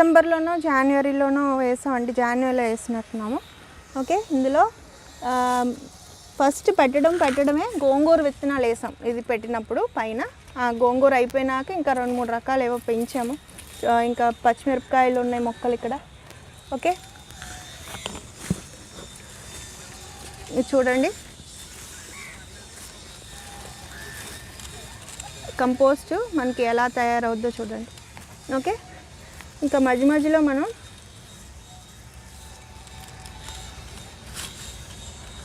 డిసెంబర్లోనో జనవరిలోనో వేసామండి. జనవరిలో వేసినట్టున్నాము. ఓకే ఇందులో ఫస్ట్ పెట్టడం పెట్టడమే గోంగూర విత్తనాలు వేసాం. ఇది పెట్టినప్పుడు పైన. ఆ గోంగూర అయిపోయినాక ఇంకా రెండు మూడు రకాలు ఏవో పెంచాము. ఇంకా పచ్చిమిరపకాయలు ఉన్నాయి మొక్కలు ఇక్కడ. ఓకే. ఇది చూడండి. కంపోస్ట్ మనకి ఎలా తయారవుద్దో చూడండి. ఓకే. ఇంకా మధ్య మధ్యలో మనం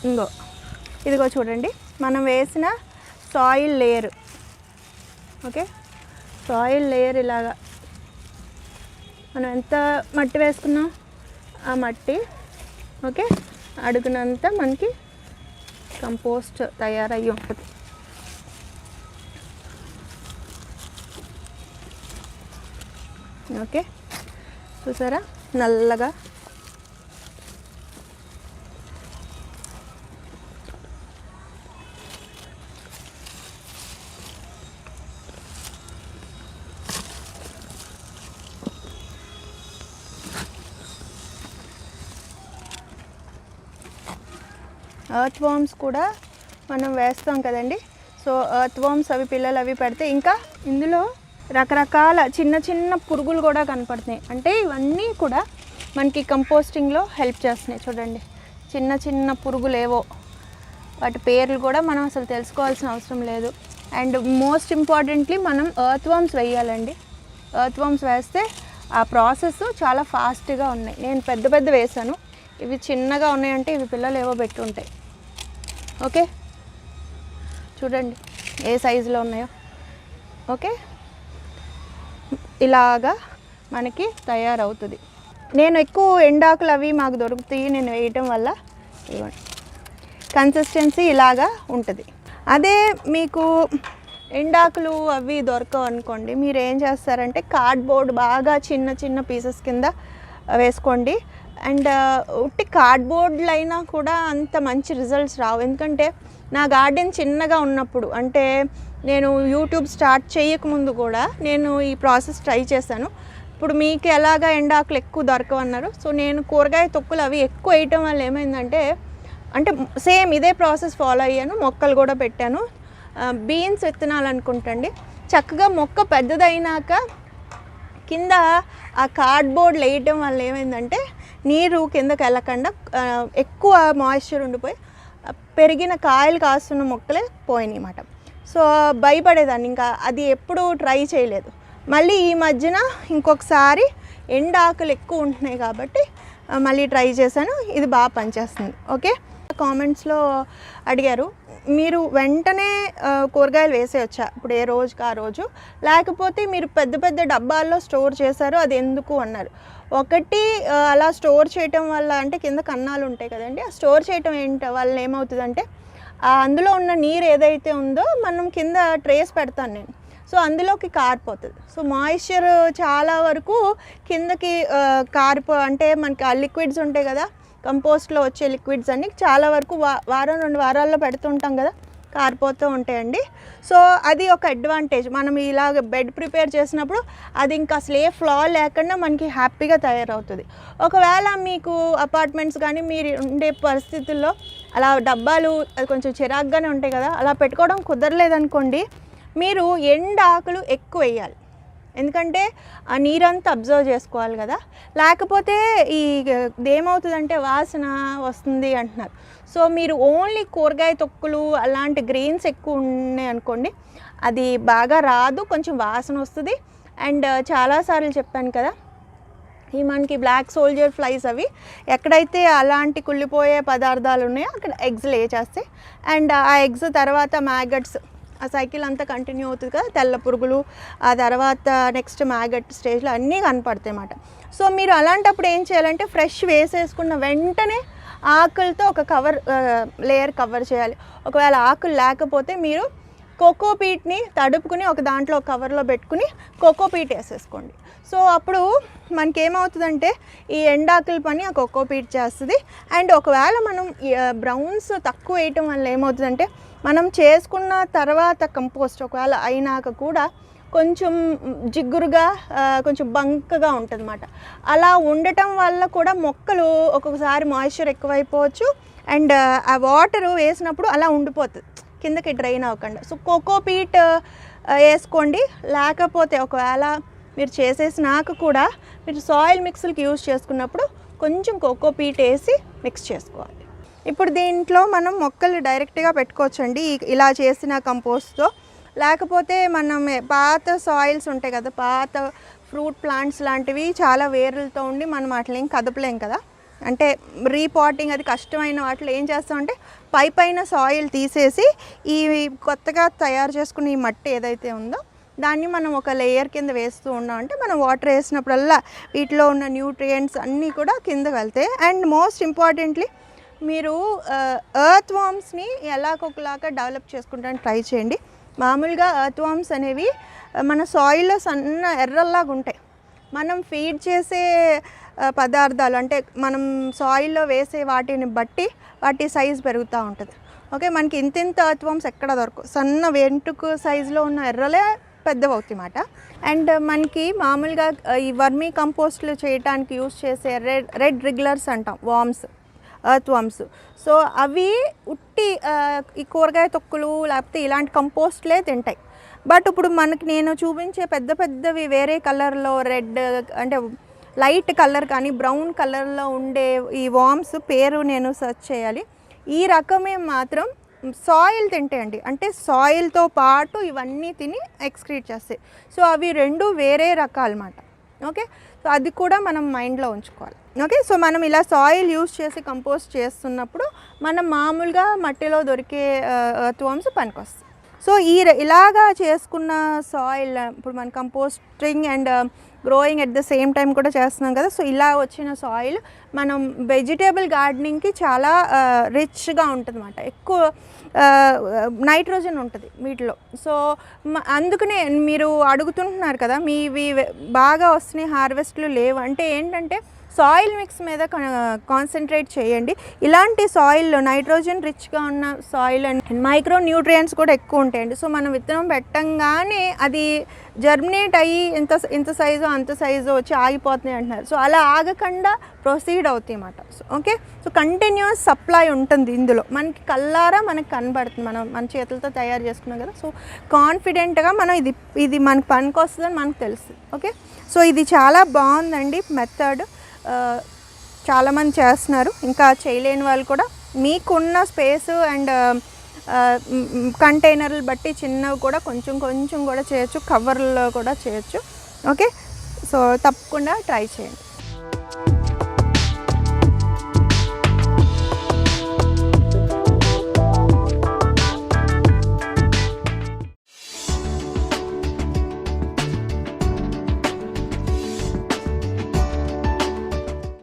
ఇంగో ఇదిగో చూడండి. మనం వేసిన soil layer okay? Soil layer ఇలాగా. మనం ఎంత మట్టి వేసుకున్నాం? ఆ మట్టి ఓకే? అడుగునంతా మనకి కంపోస్ట్ తయారయ్యి ఉంటుంది. ఓకే? చూసారా? నల్లగా. ఎర్త్ వామ్స్ కూడా మనం వేస్తాం కదండి. సో ఎర్త్ వామ్స్ అవి పిల్లలు అవి పెడితే ఇంకా ఇందులో రకరకాల చిన్న చిన్న పురుగులు కూడా కనపడుతున్నాయి. అంటే ఇవన్నీ కూడా మనకి కంపోస్టింగ్లో హెల్ప్ చేస్తున్నాయి చూడండి. చిన్న చిన్న పురుగులు ఏవో వాటి పేర్లు కూడా మనం అసలు తెలుసుకోవాల్సిన అవసరం లేదు. అండ్ మోస్ట్ ఇంపార్టెంట్లీ మనం ఎర్త్ వామ్స్ వేయాలండి. ఎర్త్ వామ్స్ వేస్తే ఆ ప్రాసెస్ చాలా ఫాస్ట్గా ఉన్నాయి. నేను పెద్ద పెద్ద వేసాను ఇవి చిన్నగా ఉన్నాయంటే ఇవి పిల్లలు ఏవో పెట్టుంటాయి ఓకే? చూడండి ఏ సైజులో ఉన్నాయో. ఓకే? ఇలాగా మనకి తయారవుతుంది. నేను ఎక్కువ ఎండాకులు అవి మాకు దొరుకుతాయి నేను వేయటం వల్ల కన్సిస్టెన్సీ ఇలాగా ఉంటుంది. అదే మీకు ఎండాకులు అవి దొరకవు అనుకోండి మీరు ఏం చేస్తారంటే కార్డ్బోర్డ్ బాగా చిన్న చిన్న పీసెస్ కింద వేసుకోండి. అండ్ ఉట్టి కార్డ్బోర్డ్లు అయినా కూడా అంత మంచి రిజల్ట్స్ రావు. ఎందుకంటే నా గార్డెన్ చిన్నగా ఉన్నప్పుడు అంటే నేను యూట్యూబ్ స్టార్ట్ చేయకముందు కూడా నేను ఈ ప్రాసెస్ ట్రై చేశాను. ఇప్పుడు మీకు ఎలాగా ఎండాకులు ఎక్కువ దొరకవన్నారు సో నేను కూరగాయ తొక్కులు అవి ఎక్కువ వేయటం వల్ల ఏమైందంటే అంటే సేమ్ ఇదే ప్రాసెస్ ఫాలో అయ్యాను. మొక్కలు కూడా పెట్టాను. బీన్స్ విత్తనాలు అనుకుంటండి చక్కగా మొక్క పెద్దదైనాక కింద ఆ కార్డ్బోర్డ్ వేయటం వల్ల ఏమైందంటే నీరు కిందకి వెళ్ళకుండా ఎక్కువ మాయిశ్చర్ ఉండిపోయి పెరిగిన కాయలు కాస్తున్న మొక్కలే పోయినాయి అన్నమాట సో భయపడేదాన్ని. ఇంకా అది ఎప్పుడూ ట్రై చేయలేదు. మళ్ళీ ఈ మధ్యన ఇంకొకసారి ఎండ ఆకులు ఎక్కువ ఉంటున్నాయి కాబట్టి మళ్ళీ ట్రై చేశాను. ఇది బాగా పనిచేస్తుంది. ఓకే? కామెంట్స్లో అడిగారు మీరు వెంటనే కూరగాయలు వేసేయచ్చా ఇప్పుడు ఏ రోజుకి ఆ రోజు? లేకపోతే మీరు పెద్ద పెద్ద డబ్బాల్లో స్టోర్ చేశారు అది ఎందుకు అన్నారు. ఒకటి అలా స్టోర్ చేయటం వల్ల అంటే కింద కన్నాలు ఉంటాయి కదండి ఆ స్టోర్ చేయటం ఏంటి? వల్ల ఏమవుతుందంటే అందులో ఉన్న నీరు ఏదైతే ఉందో మనం కింద ట్రేస్ పెడతాను నేను. సో అందులోకి కారిపోతుంది. సో మాయిశ్చర్ చాలా వరకు కిందకి కారిపో అంటే మనకి ఆ లిక్విడ్స్ ఉంటాయి కదా కంపోస్ట్లో వచ్చే లిక్విడ్స్ అన్ని చాలా వరకు వా వారం రెండు వారాల్లో పెడుతుంటాం కదా కారిపోతూ ఉంటాయండి. సో అది ఒక అడ్వాంటేజ్. మనం ఇలాగ బెడ్ ప్రిపేర్ చేసినప్పుడు అది ఇంకా అసలు ఏ ఫ్లా లేకుండా మనకి హ్యాపీగా తయారవుతుంది. ఒకవేళ మీకు అపార్ట్మెంట్స్ కానీ మీరు ఉండే పరిస్థితుల్లో అలా డబ్బాలు అది కొంచెం చిరాగ్గానే ఉంటాయి కదా అలా పెట్టుకోవడం కుదరలేదనుకోండి మీరు ఎండ ఆకులు ఎక్కువ వేయాలి. ఎందుకంటే ఆ నీరంతా అబ్జర్వ్ చేసుకోవాలి కదా. లేకపోతే ఈ ఏమవుతుందంటే వాసన వస్తుంది అంటున్నారు. సో మీరు ఓన్లీ కూరగాయ తొక్కులు అలాంటి గ్రెయిన్స్ ఎక్కువ ఉన్నాయి అనుకోండి అది బాగా రాదు కొంచెం వాసన వస్తుంది. అండ్ చాలాసార్లు చెప్పాను కదా ఈ మనకి బ్లాక్ సోల్జర్ ఫ్లైస్ అవి. ఎక్కడైతే అలాంటి కుళ్ళిపోయే పదార్థాలు ఉన్నాయో అక్కడ ఎగ్స్ లే చేస్తాయి అండ్ ఆ ఎగ్స్ తర్వాత మ్యాగట్స్ ఆ సైకిల్ అంతా కంటిన్యూ అవుతుంది కదా తెల్ల పురుగులు ఆ తర్వాత నెక్స్ట్ మ్యాగట్ స్టేజ్లో అన్నీ కనపడతాయి అన్నమాట. సో మీరు అలాంటప్పుడు ఏం చేయాలంటే ఫ్రెష్ వేసేసుకున్న వెంటనే ఆకులతో ఒక కవర్ లేయర్ కవర్ చేయాలి. ఒకవేళ ఆకులు లేకపోతే మీరు కోకోపీట్ని తడుపుకుని ఒక దాంట్లో ఒక కవర్లో పెట్టుకుని కోకోపీట్ వేసేసుకోండి. సో అప్పుడు మనకి ఏమవుతుందంటే ఈ ఎండాకుల పని ఆ కోకోపీట్ చేస్తుంది. అండ్ ఒకవేళ మనం బ్రౌన్స్ తక్కువ వేయటం వల్ల ఏమవుతుందంటే మనం చేసుకున్న తర్వాత కంపోస్ట్ ఒకవేళ అయినాక కూడా కొంచెం జిగురుగా కొంచెం బంకగా ఉంటుంది అన్నమాట అలా ఉండటం వల్ల కూడా మొక్కలు ఒక్కొక్కసారి మాయిశ్చర్ ఎక్కువైపోవచ్చు. అండ్ ఆ వాటర్ వేసినప్పుడు అలా ఉండిపోతుంది. కిందకి డ్రైన్ అవ్వకుండా. సో కోకోపీట్ వేసుకోండి. లేకపోతే ఒకవేళ మీరు చేసేసినాక కూడా మీరు సాయిల్ మిక్స్లకి యూజ్ చేసుకున్నప్పుడు కొంచెం కోకోపీట్ వేసి మిక్స్ చేసుకోవాలి. ఇప్పుడు దీంట్లో మనం మొక్కలు డైరెక్ట్గా పెట్టుకోవచ్చండి. ఇలా చేసిన కంపోస్ట్తో లేకపోతే మనం పాత సాయిల్స్ ఉంటాయి కదా పాత ఫ్రూట్ ప్లాంట్స్ లాంటివి చాలా వేర్లతో ఉండి మనం వాటిని ఏం కదపలేం కదా. అంటే రీపాటింగ్ అది కష్టమైన వాటిలో ఏం చేస్తామంటే పై పైన సాయిల్ తీసేసి ఈ కొత్తగా తయారు చేసుకున్న ఈ మట్టి ఏదైతే ఉందో దాన్ని మనం ఒక లేయర్ కింద వేస్తూ ఉన్నాం అంటే మనం వాటర్ వేసినప్పుడల్లా వీటిలో ఉన్న న్యూట్రియంట్స్ అన్నీ కూడా కింద వెళ్తాయి. అండ్ మోస్ట్ ఇంపార్టెంట్లీ మీరు ఎర్త్ వామ్స్ని ఎలాగొకలాగా డెవలప్ చేసుకుంటానికి ట్రై చేయండి. మామూలుగా ఎర్త్ వామ్స్ అనేవి మన సాయిల్లో సన్న ఎర్రల్లాగా ఉంటాయి. మనం ఫీడ్ చేసే పదార్థాలు అంటే మనం సాయిల్లో వేసే వాటిని బట్టి వాటి సైజ్ పెరుగుతూ ఉంటుంది. ఓకే మనకి ఇంత ఇంత ఎర్త్ వామ్స్ ఎక్కడ దొరకవు. సన్న వెంటుకు సైజులో ఉన్న ఎర్రలే పెద్దవి అండ్ మనకి మామూలుగా ఈ వర్మీ కంపోస్ట్లు చేయడానికి యూస్ చేసే రెడ్ రెడ్ రెగ్యులర్స్ అంటాం వామ్స్ ఎర్త్ వామ్స్. సో అవి ఉట్టి ఈ కూరగాయ తొక్కులు లేకపోతే ఇలాంటి కంపోస్ట్లే తింటాయి. బట్ ఇప్పుడు మనకి నేను చూపించే పెద్ద పెద్దవి వేరే కలర్లో రెడ్ అంటే లైట్ కలర్ కానీ బ్రౌన్ కలర్లో ఉండే ఈ వామ్స్ పేరు నేను సెర్చ్ చేయాలి. ఈ రకమే మాత్రం సాయిల్ తింటాయండి. అంటే సాయిల్తో పాటు ఇవన్నీ తిని ఎక్స్క్రీట్ చేస్తాయి. సో అవి రెండు వేరే రకాలన్నమాట. ఓకే? సో అది కూడా మనం మైండ్లో ఉంచుకోవాలి. ఓకే? సో మనం ఇలా సాయిల్ యూస్ చేసి కంపోస్ట్ చేస్తున్నప్పుడు మనం మామూలుగా మట్టిలో దొరికే త్వామ్స్ పనికొస్తాయి సో ఈ ఇలాగా చేసుకున్న సాయిల్ ఇప్పుడు మన composting and growing at the same time కూడా చేస్తున్నాం కదా. సో ఇలా వచ్చిన సాయిల్ మనం వెజిటేబుల్ గార్డెనింగ్కి చాలా uh, రిచ్గా ఉంటుంది అనమాట ఎక్కువ uh, నైట్రోజన్ ఉంటుంది వీటిలో. సో అందుకనే మీరు అడుగుతుంటున్నారు కదా మీవి బాగా వస్తున్నాయి హార్వెస్ట్లు లేవు. అంటే ఏంటంటే సాయిల్ మిక్స్ మీద కాన్సన్ట్రేట్ చేయండి. ఇలాంటి సాయిల్లో నైట్రోజన్ రిచ్గా ఉన్న సాయిల్ అండ్ మైక్రో న్యూట్రియంట్స్ కూడా ఎక్కువ ఉంటాయండి. సో మనం విత్తనం పెట్టంగానే అది జర్మినేట్ అయ్యి ఇంత ఇంత సైజు అంత సైజు వచ్చి ఆగిపోతున్నాయి అంటున్నారు. సో అలా ఆగకుండా ప్రొసీడ్ అవుతాయి అన్నమాట. So okay? So continuous supply ఉంటుంది ఇందులో. మనకి కల్లారా మనకి కనబడుతుంది. మనం మన చేతులతో తయారు చేసుకున్నాం కదా. సో కాన్ఫిడెంట్గా మనం ఇది ఇది మనకి పనికి వస్తుందని మనకు తెలుస్తుంది. ఓకే? సో ఇది చాలా బాగుందండి మెథడ్ చాలామంది చేస్తున్నారు. ఇంకా చేయలేని వాళ్ళు కూడా మీకున్న స్పేస్ అండ్ కంటైనర్లు బట్టి చిన్నవి కూడా కొంచెం కొంచెం కూడా చేయొచ్చు. కవర్లో కూడా చేయొచ్చు. ఓకే? సో తప్పకుండా ట్రై చేయండి.